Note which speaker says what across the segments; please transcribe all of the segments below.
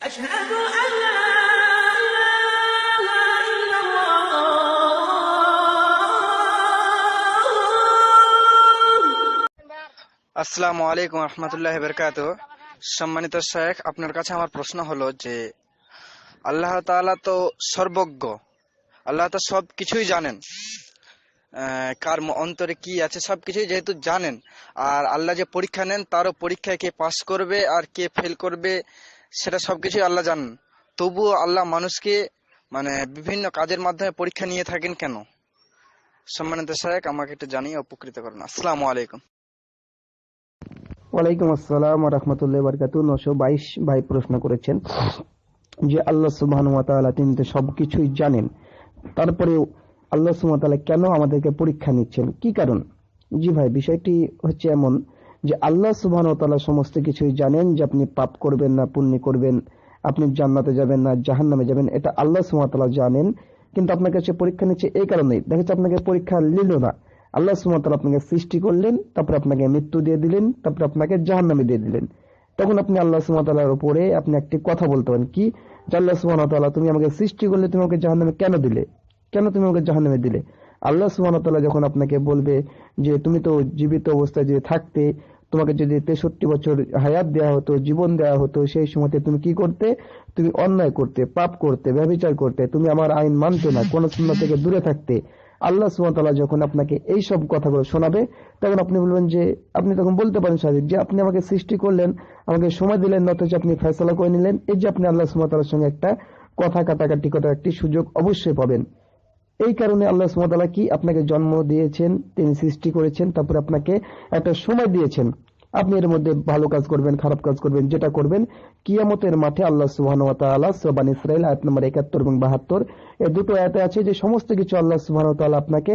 Speaker 1: أشهد أن لا إله إلا الله
Speaker 2: আসসালামু আলাইকুম রহমতুল্লাহ বরকাত সম্মানিত শেখ আপনার কাছে আমার প্রশ্ন হলো যে আল্লাহ তাআলা তো সর্বজ্ঞ আল্লাহ তো সব কিছুই জানেন আহ, কার ম- অন্তরে কি আছে সব কিছুই যেহেতু জানেন আর আল্লাহ যে পরীক্ষা নেন তারও পরীক্ষায় কে পাস করবে আর কে ফেল করবে সেটা সবকিছুই আল্লাহ জানেন। তবুও আল্লাহ মানুষকে মানে বিভিন্ন কাজের মাধ্যমে পরীক্ষা নিয়ে থাকেন কেন? সম্মানিত শেখ আমাকে একটু জানিয়ে উপকৃত করুন। আসসালামু আলাইকুম।
Speaker 3: ওয়ালাইকুম আসসালাম রহমতুল্লাহ বরকাতু নশো বাইশ ভাই প্রশ্ন করেছেন যে আল্লাহ তাআলা তিনি তো সবকিছুই জানেন। তারপরে আল্লাহ তাআলা কেন আমাদেরকে পরীক্ষা নিচ্ছেন? কি কারণ? জি ভাই, বিষয়টি হচ্ছে এমন যে আল্লাহ সুবহান তাআলা সমস্ত কিছুই জানেন যে আপনি পাপ করবেন না, পুণ্য করবেন, আপনি জান্নাতে যাবেন না, জাহান্নামে যাবেন, এটা আল্লাহ তাআলা জানেন। কিন্তু আপনার কাছে পরীক্ষা নিচ্ছে এই কারণেই দেখা যাচ্ছে আপনাকে পরীক্ষা নিল না। আল্লাহ সুমতাল আপনাকে সৃষ্টি করলেন, তারপর আপনাকে মৃত্যু দিয়ে দিলেন, তারপর আপনাকে জাহান্নামে দিয়ে দিলেন। তখন আপনি আল্লাহ সুমতালার উপরে আপনি একটি কথা বলতে পারেন, কি? যে আল্লাহ সুমতাল্লাহ তুমি আমাকে সৃষ্টি করলে তুমি আমাকে জাহান্নামে কেন দিলে? কেন তুমি আমাকে জাহান্নামে দিলে? আল্লাহ সুমতাল্লাহ যখন আপনাকে বলবে যে তুমি তো জীবিত অবস্থায় যদি থাকতে, তোমাকে যদি তেষট্টি বছর হায়াত দেওয়া হতো, জীবন দেওয়া হতো, সেই সময়তে তুমি কি করতে? তুমি অন্যায় করতে, পাপ করতে ব্যবচার করতে, তুমি আমার আইন মানতে না, কোন শূন্য থেকে দূরে থাকতে। আল্লাহ সুমতাল্লাহ যখন আপনাকে এই সব কথাগুলো শোনাবে, তখন আপনি বলবেন যে, আপনি তখন বলতে পারেন সাহেব যে আপনি আমাকে সৃষ্টি করলেন, আমাকে সময় দিলেন না অথচ আপনি ফেসলা করে নিলেন, এই যে আপনি আল্লাহ সুমতাল্লাহর সঙ্গে একটা কথা কাটাকাটি করার একটি সুযোগ অবশ্যই পাবেন। এই কারণে আল্লাহ সুমতালা কি আপনাকে জন্ম দিয়েছেন, তিনি সৃষ্টি করেছেন, তারপর আপনাকে একটা সময় দিয়েছেন। আপনি এর মধ্যে ভালো কাজ করবেন, খারাপ কাজ করবেন, যেটা করবেন, কিয়ামতের মাঠে আল্লাহ তাআলা সোবান ইসরাইল আয়াত নম্বর একাত্তর এবং বাহাত্তর এই দুটো আয়াতে আছে যে সমস্ত কিছু আল্লাহ তাআলা আপনাকে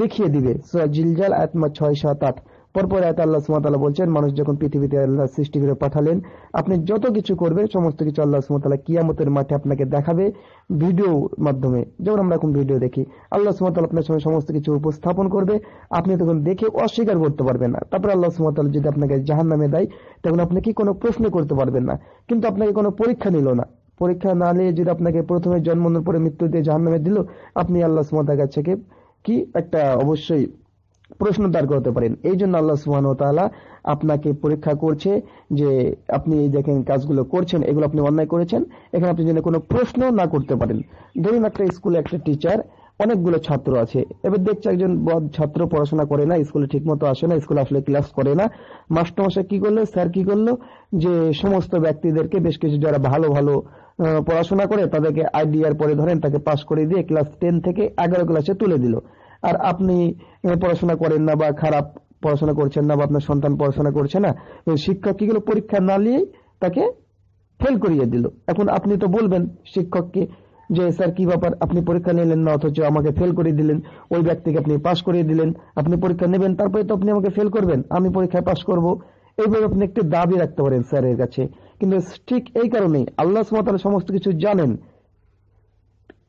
Speaker 3: দেখিয়ে দিবে। জিলজাল আয়াত নম্বর ছয় সাত আট। পরপর আয়াত আল্লাহ তাআলা বলছেন, মানুষ যখন পৃথিবীতে আল্লাহ সৃষ্টি করে পাঠালেন, আপনি যত কিছু করবেন, সমস্ত কিছু আল্লাহ তাআলা কিয়ামতের মাঠে আপনাকে দেখাবে ভিডিও মাধ্যমে। যেমন আমরা এখন ভিডিও দেখি, আল্লাহ তাআলা আপনার সামনে সমস্ত কিছু উপস্থাপন করবে, আপনি তখন দেখে অস্বীকার করতে পারবেন না। তারপর আল্লাহ তাআলা যদি আপনাকে জাহান্নামে দেয়, তখন আপনি কি কোনো প্রশ্ন করতে পারবেন না। কিন্তু আপনাকে কোনো পরীক্ষা নিল না। পরীক্ষা না নিয়ে যদি আপনাকে প্রথমে জন্মানোর পরে মৃত্যু দিয়ে জাহান্নামে দিল, আপনি আল্লাহ তাআলার কাছে থেকে কি? একটা অবশ্যই প্রশ্ন দাঁড় করতে পারেন। এই জন্য আল্লাহ সুবহান ওয়া তাআলা আপনাকে পরীক্ষা করছে যে আপনি দেখেন কাজগুলো করছেন, এগুলো আপনি অন্যায় করেছেন, এখানে আপনি যেন কোনো প্রশ্ন না করতে পারেন। ধরুন একটা স্কুলে একটা টিচার অনেকগুলো ছাত্র আছে। এবার দেখছে একজন বদ ছাত্র পড়াশোনা করে না, স্কুলে ঠিক মতো আসে না, স্কুলে আসলে ক্লাস করে না। মাস্টারমশাই কি করল? স্যার কি করল? যে সমস্ত ব্যক্তিদেরকে বেশ কিছু যারা ভালো ভালো পড়াশোনা করে, তাদেরকে আইডিয়ার পরে ধরেন তাকে পাশ করে দিয়ে ক্লাস টেন থেকে এগারো ক্লাসে তুলে দিল। আর আপনি পড়াশোনা করেন না বা খারাপ পড়াশোনা করছেন না বা আপনার সন্তান পড়াশোনা করছে না শিক্ষক কি করল পরীক্ষা না নিয়েই তাকে ফেল করিয়ে দিল। এখন আপনি তো বলবেন শিক্ষককে যে, স্যার, কি ব্যাপার? আপনি পরীক্ষা নিলেন না, অথচ আমাকে ফেল করে দিলেন। ওই ব্যক্তিকে আপনি পাস করিয়ে দিলেন। আপনি পরীক্ষা নেবেন, তারপরে তো আপনি আমাকে ফেল করবেন। আমি পরীক্ষায় পাস করব। এইভাবে আপনি একটি দাবি রাখতে পারেন স্যারের কাছে। কিন্তু ঠিক এই কারণেই আল্লাহ সুমাতাল সমস্ত কিছু জানেন।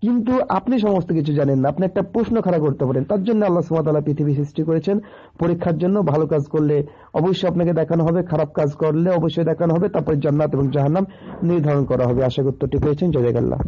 Speaker 3: কিন্তু আপনি সমস্ত কিছু জানেন না। আপনি একটা প্রশ্ন খাড়া করতে পারেন। তার জন্য আল্লাহ সুমাতালা পৃথিবী সৃষ্টি করেছেন। পরীক্ষার জন্য ভালো কাজ করলে অবশ্যই আপনাকে দেখানো হবে, খারাপ কাজ করলে অবশ্যই দেখানো হবে। তারপরে জান্নাত এবং জাহান্নাম নির্ধারণ করা হবে। আশা করতে পেয়েছেন। জয় আল্লাহ